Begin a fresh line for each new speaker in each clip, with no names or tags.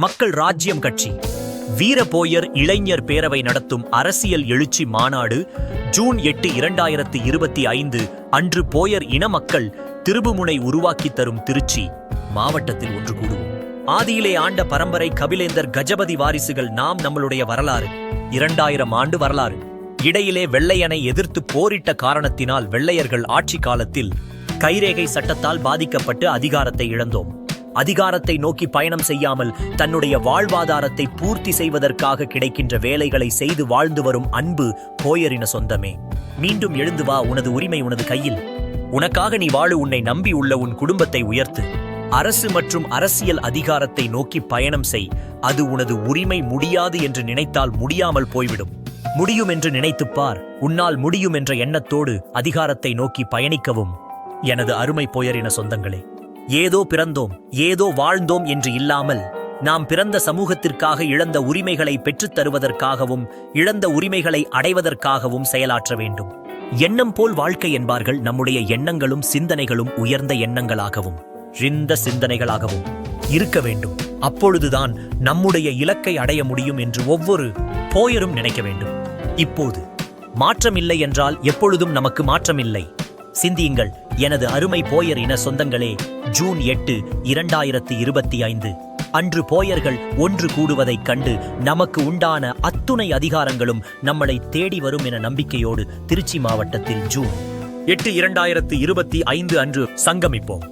மக்கள் ராஜ்யம் கட்சி. வீரபோயர் இளைஞர் பேரவை நடத்தும் அரசியல் எழுச்சி மாநாடு ஜூன் எட்டு இரண்டாயிரத்து இருபத்தி ஐந்து அன்று போயர் இன மக்கள் திருபுமுனை உருவாக்கி தரும் திருச்சி மாவட்டத்தில் ஒன்று கூடுவோம். ஆதியிலே ஆண்ட பரம்பரை கபிலேந்தர் கஜபதி வாரிசுகள் நாம் நம்மளுடைய வரலாறு. இரண்டாயிரம் ஆண்டு வரலாறு. இடையிலே வெள்ளையனை எதிர்த்து போரிட்ட காரணத்தினால் வெள்ளையர்கள் ஆட்சி காலத்தில் கைரேகை சட்டத்தால் பாதிக்கப்பட்டு அதிகாரத்தை இழந்தோம். அதிகாரத்தை நோக்கி பயணம் செய்யாமல் தன்னுடைய வாழ்வாதாரத்தை பூர்த்தி செய்வதற்காக கிடைக்கின்ற வேலைகளை செய்து வாழ்ந்து வரும் அன்பு போயரின சொந்தமே. மீண்டும் எழுந்து வா உனது உரிமை உனது கையில். உனக்காக நீ வாழு உன்னை நம்பி உள்ள உன் குடும்பத்தை உயர்த்து. அரசு மற்றும் அரசியல் அதிகாரத்தை நோக்கி பயணம் செய். அது உனது உரிமை முடியாது என்று நினைத்தால் முடியாமல் போய்விடும். முடியும் என்று நினைத்துப் பார். உன்னால் முடியும் என்ற எண்ணத்தோடு அதிகாரத்தை நோக்கி பயணிக்கவும். எனது அருமை போயரின சொந்தங்களே. ஏதோ பிறந்தோம் ஏதோ வாழ்ந்தோம் என்று இல்லாமல் நாம் பிறந்த சமூகத்திற்காக இழந்த உரிமைகளை பெற்றுத் தருவதற்காகவும் இழந்த உரிமைகளை அடைவதற்காகவும் செயலாற்ற வேண்டும். எண்ணம் போல் வாழ்க்கை என்பார்கள் நம்முடைய எண்ணங்களும் சிந்தனைகளும் உயர்ந்த எண்ணங்களாகவும் ரிந்த சிந்தனைகளாகவும் இருக்க வேண்டும். அப்பொழுதுதான் நம்முடைய இலக்கை அடைய முடியும் என்று ஒவ்வொரு போயரும் நினைக்க வேண்டும். இப்போது மாற்றமில்லை என்றால் எப்பொழுதும் நமக்கு மாற்றமில்லை. சிந்தியுங்கள். எனது அருமை போயர் இன சொந்தங்களே ஜூன் எட்டு இரண்டாயிரத்தி இருபத்தி ஐந்து. அன்று போயர்கள் ஒன்று கூடுவதைக் கண்டு நமக்கு உண்டான அத்துணை அதிகாரங்களும் நம்மளை தேடி வரும் என நம்பிக்கையோடு திருச்சி மாவட்டத்தில் ஜூன் எட்டு இரண்டாயிரத்து இருபத்தி ஐந்து அன்று சங்கமிப்போம்.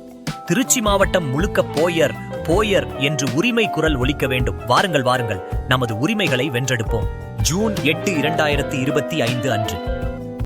திருச்சி மாவட்டம் முழுக்க போயர் போயர் என்று உரிமை குரல் ஒலிக்க வேண்டும். வாருங்கள் வாருங்கள். நமது உரிமைகளை வென்றெடுப்போம். ஜூன் எட்டு இரண்டாயிரத்தி இருபத்தி ஐந்து அன்று.